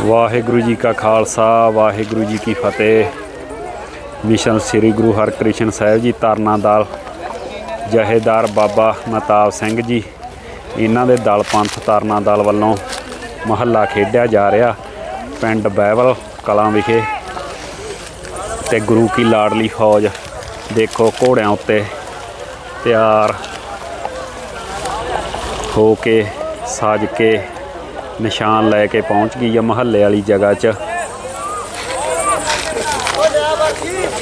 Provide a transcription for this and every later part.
ਵਾਹਿਗੁਰੂ ਜੀ ਕਾ ਖਾਲਸਾ, ਵਾਹਿਗੁਰੂ ਜੀ ਕੀ ਫਤਿਹ। ਮਿਸ਼ਨ ਸ੍ਰੀ ਗੁਰੂ ਹਰਕ੍ਰਿਸ਼ਨ ਸਾਹਿਬ ਜੀ ਤਰਨਾਦਲ ਜਹੇਦਾਰ ਬਾਬਾ ਮਤਾਬ ਸਿੰਘ ਜੀ, ਇਹਨਾਂ ਦੇ ਦਲ ਪੰਥ ਤਰਨਾਦਲ ਵੱਲੋਂ ਮਹੱਲਾ ਖੇਡਿਆ ਜਾ ਰਿਹਾ, ਪਿੰਡ ਬਹਿਬਲ ਕਲਾਂ ਵਿਖੇ। ਤੇ ਗੁਰੂ ਕੀ ਲਾਡਲੀ ਫੌਜ ਦੇਖੋ ਘੋੜਿਆਂ ਉੱਤੇ ਤਿਆਰ ਹੋ ਕੇ, ਸਾਜ ਕੇ ਨਿਸ਼ਾਨ ਲੈ ਕੇ ਪਹੁੰਚ ਗਈ ਆ ਮਹੱਲੇ ਵਾਲੀ ਜਗ੍ਹਾ 'ਚ।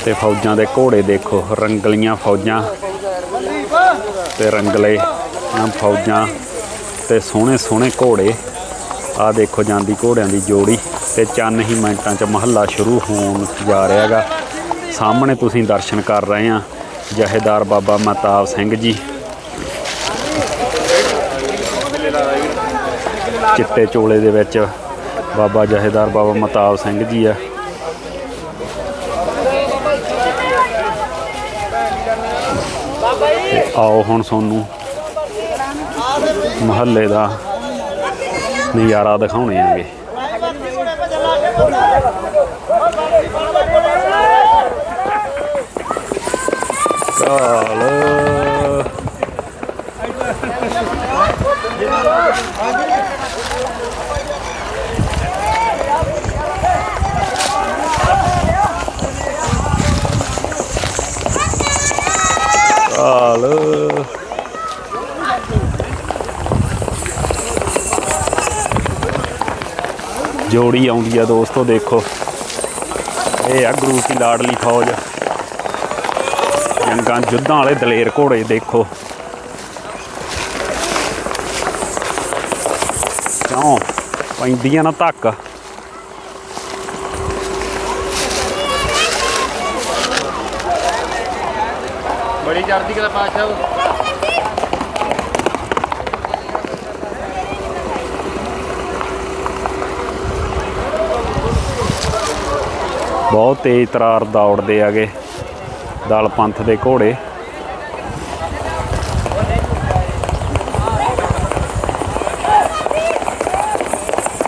ਤੇ ਫੌਜਾਂ ਦੇ ਘੋੜੇ ਦੇਖੋ, ਰੰਗਲੀਆਂ ਫੌਜਾਂ ਤੇ ਰੰਗਲੇ ਫੌਜਾਂ ਤੇ ਸੋਹਣੇ ਸੋਹਣੇ ਘੋੜੇ। ਆ ਦੇਖੋ ਜਾਂਦੀ ਘੋੜਿਆਂ ਦੀ ਜੋੜੀ ਤੇ ਚੰਨ ਹੀ ਮਿੰਟਾਂ 'ਚ ਮਹੱਲਾ ਸ਼ੁਰੂ ਹੋਣ ਜਾ ਰਿਹਾ ਹੈਗਾ। ਸਾਹਮਣੇ ਤੁਸੀਂ ਦਰਸ਼ਨ ਕਰ ਰਹੇ ਆ ਜਹੇਦਾਰ ਬਾਬਾ ਮਹਤਾਬ ਸਿੰਘ ਜੀ। ਚਿੱਟੇ ਚੋਲੇ ਦੇ ਵਿੱਚ ਬਾਬਾ ਜਹੇਦਾਰ ਬਾਬਾ ਮਤਾਬ ਸਿੰਘ ਜੀ ਆ। ਆਓ ਹੁਣ ਤੁਹਾਨੂੰ ਮਹੱਲੇ ਦਾ ਨਜ਼ਾਰਾ ਦਿਖਾਉਣੇ ਆਂਗੇ। ਕਾਲ। ਜੋੜੀ ਆਉਂਦੀ ਆ ਦੋਸਤੋ, ਦੇਖੋ। ਇਹ ਆ ਗੁਰੂ ਕੀ ਲਾਡਲੀ ਫੌਜ। ਜੰਗਾਂ ਜੁੱਧਾਂ ਵਾਲੇ ਦਲੇਰ ਘੋੜੇ, ਦੇਖੋ। ਕਿਉਂ? ਪੈਂਦੀਆਂ ਨਾ ਧੱਕ। ਬੜੀ ਚੜ੍ਹਦੀ ਕਲਾ ਪਾਤਸ਼ਾਹ। ਬਹੁਤ ਤੇਜ਼ ਤਰਾਰ ਦੌੜਦੇ ਆਗੇ ਦਲ ਪੰਥ ਦੇ ਘੋੜੇ।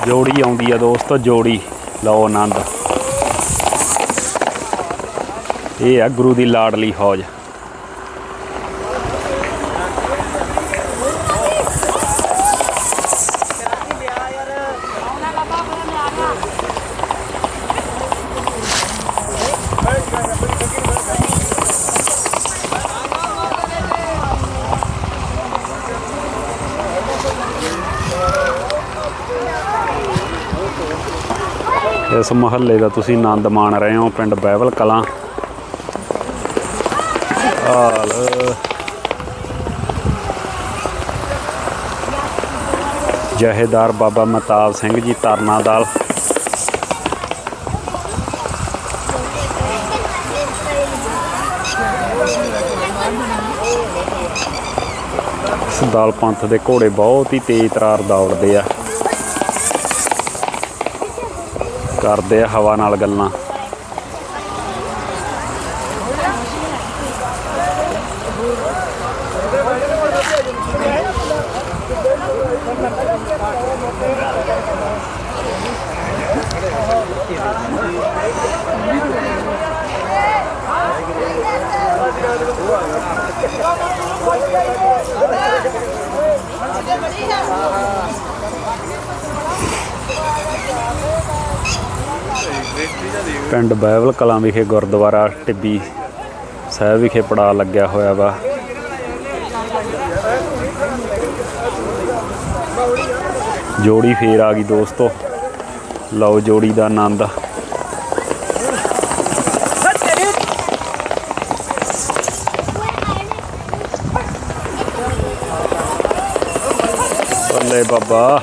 ਜੋੜੀ ਆਉਂਦੀ ਆ ਦੋਸਤੋ, ਜੋੜੀ। ਲਓ ਆਨੰਦ। ਇਹ ਆ ਗੁਰੂ ਦੀ ਲਾਡਲੀ ਫੌਜ। ਇਸ ਮਹੱਲੇ ਦਾ ਤੁਸੀਂ ਆਨੰਦ ਮਾਣ ਰਹੇ ਹੋ, ਪਿੰਡ ਬਹਿਵਲ ਕਲਾਂ। ਹਾਲ। ਜਹੇਦਾਰ ਬਾਬਾ ਮਤਾਬ ਸਿੰਘ ਜੀ ਤਰਨਾਦਲ ਇਸ ਪੰਥ ਦੇ ਘੋੜੇ ਬਹੁਤ ਹੀ ਤੇਜ਼ ਤਰਾਰ ਦੌੜਦੇ ਆ। ਕਰਦੇ ਆ ਹਵਾ ਨਾਲ ਗੱਲਾਂ। ਪਿੰਡ ਬਾਈਬਲ ਕਲਾਂ ਵਿਖੇ ਗੁਰਦੁਆਰਾ ਟਿੱਬੀ ਸਾਹਿਬ ਵਿਖੇ ਪੜਾ ਲੱਗਿਆ ਹੋਇਆ ਵਾ। ਜੋੜੀ ਫੇਰ ਆ ਗਈ ਦੋਸਤੋ। ਲਓ ਜੋੜੀ ਦਾ ਆਨੰਦ। ਬੱਲੇ ਬਾਬਾ।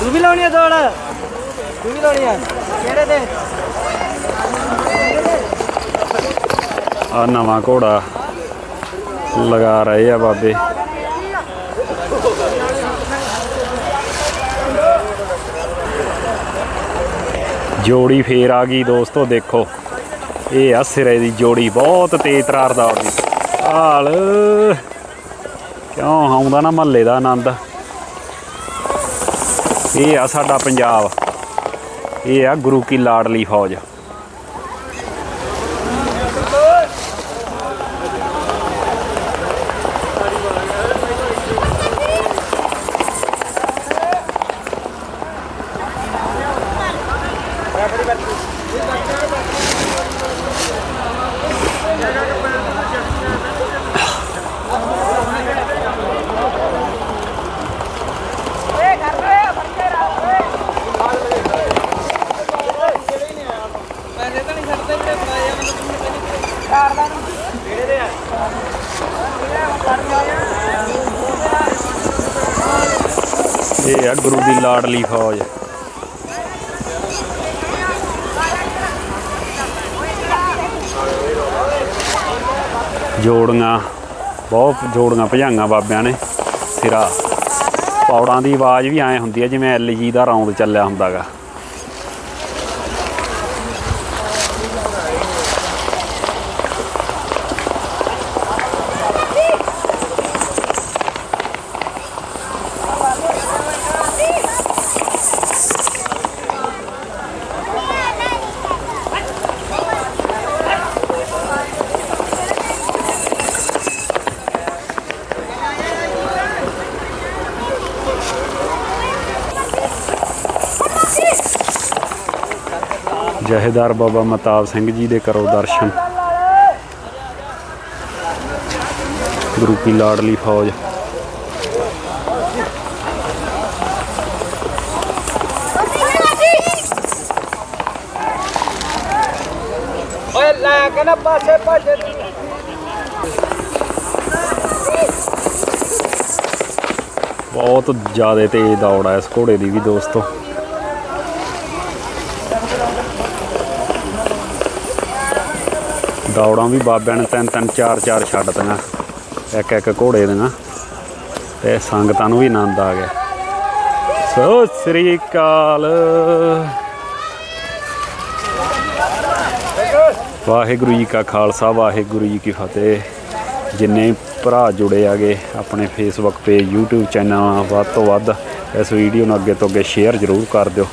ਤੂੰ ਵੀ ਲਾਉਣੀ ਆ ਦੌੜ? ਤੂੰ ਵੀ ਲਾਉਣੀ ਆ? ਕਿਹੜੇ ਤੇ ਆ ਨਵਾਂ ਘੋੜਾ ਲਗਾ ਰਹੇ ਆ ਬਾਬੇ। ਜੋੜੀ ਫੇਰ ਆ ਗਈ ਦੋਸਤੋ, ਦੇਖੋ। ਇਹ ਆ ਸਿਰੇ ਦੀ ਜੋੜੀ, ਬਹੁਤ ਤੇਜ਼ ਤਰਾਰ ਦੌੜਦੀ। ਹਾਲ। ਕਿਉਂ ਆਉਂਦਾ ਨਾ ਮਹੱਲੇ ਦਾ ਆਨੰਦ? ਇਹ ਆ ਸਾਡਾ ਪੰਜਾਬ। ਇਹ ਆ ਗੁਰੂ ਕੀ ਲਾਡਲੀ ਫੌਜ। ਪੈਸੇ ਇਹ ਆ ਗੁਰੂ ਦੀ ਲਾਡਲੀ ਫੌਜ। ਜੋੜੀਆਂ, ਬਹੁਤ ਜੋੜੀਆਂ ਭਜਾਈਆਂ ਬਾਬਿਆਂ ਨੇ ਸਿਰਾ। ਪੌੜਾਂ ਦੀ ਆਵਾਜ਼ ਵੀ ਐ ਹੁੰਦੀ ਹੈ ਜਿਵੇਂ ਐਲਜੀ ਦਾ ਰੌਂਦ ਚੱਲਿਆ ਹੁੰਦਾਗਾ। ਜਹੇਦਾਰ ਬਾਬਾ ਮਤਾਬ ਸਿੰਘ ਜੀ ਦੇ ਕਰੋ ਦਰਸ਼ਨ। ਗੁਰੂ ਕੀ ਲਾਡਲੀ ਫੌਜ। ਓਏ ਲੈ ਕੇ ਨਾ ਪਾਸੇ ਪਾਸੇ ਬਹੁਤ ਜ਼ਿਆਦਾ ਤੇਜ਼ ਦੌੜ ਆ ਇਸ ਘੋੜੇ ਦੀ ਵੀ ਦੋਸਤੋ। ਦੌੜਾਂ ਵੀ ਬਾਬਿਆਂ ਨੇ ਤਿੰਨ ਤਿੰਨ, ਚਾਰ ਚਾਰ ਛੱਡ ਦਿੱਤੀਆਂ। ਇੱਕ ਇੱਕ ਘੋੜੇ ਦੀਆਂ। ਤੇ ਸੰਗਤਾਂ ਨੂੰ ਵੀ ਆਨੰਦ ਆ ਗਿਆ। ਸੋ ਸ੍ਰੀ ਅਕਾਲ। ਵਾਹਿਗੁਰੂ ਜੀ ਕਾ ਖਾਲਸਾ, ਵਾਹਿਗੁਰੂ ਜੀ ਕੀ ਫਤਿਹ। ਜਿੰਨੇ ਭਰਾ ਜੁੜੇ ਆਗੇ ਆਪਣੇ ਫੇਸਬੁੱਕ ਪੇਜ YouTube ਚੈਨਲ ਵੱਧ ਤੋਂ ਵੱਧ ਇਸ ਵੀਡੀਓ ਨੂੰ ਅੱਗੇ ਤੋਂ ਅੱਗੇ ਸ਼ੇਅਰ ਜ਼ਰੂਰ ਕਰ ਦਿਓ।